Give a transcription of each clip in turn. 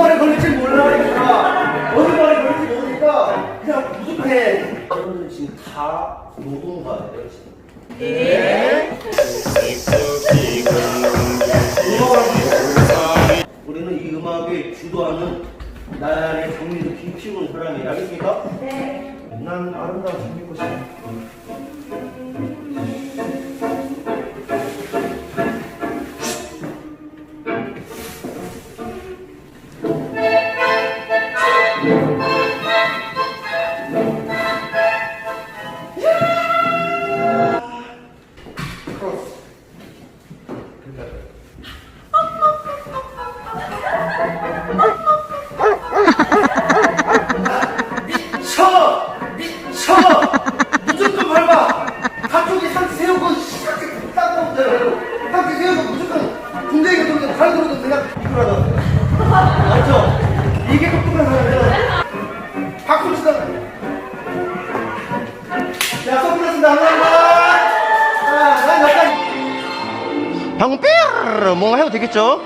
말에 걸릴지 몰라니까 어느 말에 걸릴지 모르니까 그냥 무조건해 여러분들 지금 다 노동가예요 지금. 음악을 우리는 이 음악에 주도하는 나의 정민도 김치훈 사람이 알겠습니까? 네. 난 아름다운 장미꽃이 크 그냥 이끌어다. 맞죠? 이게 똑똑한 사람이야. 박수 치다. 야, 선글라스 나간다! 아, 난 약간. 방금 삐르르 뭔가 해도 되겠죠?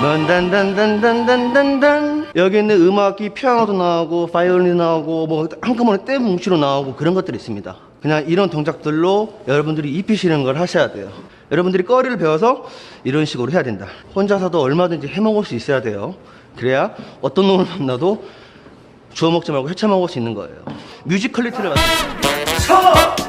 단단단단단단단 여기 있는 음악이 피아노도 나오고 바이올린도 나오고 뭐 한꺼번에 떼 뭉치로 나오고 그런 것들이 있습니다 그냥 이런 동작들로 여러분들이 입히시는 걸 하셔야 돼요 여러분들이 꺼리를 배워서 이런 식으로 해야 된다 혼자서도 얼마든지 해먹을 수 있어야 돼요 그래야 어떤 놈을 만나도 주워 먹지 말고 헤쳐 먹을 수 있는 거예요 뮤지컬리티를 만들 쳐! 쳐!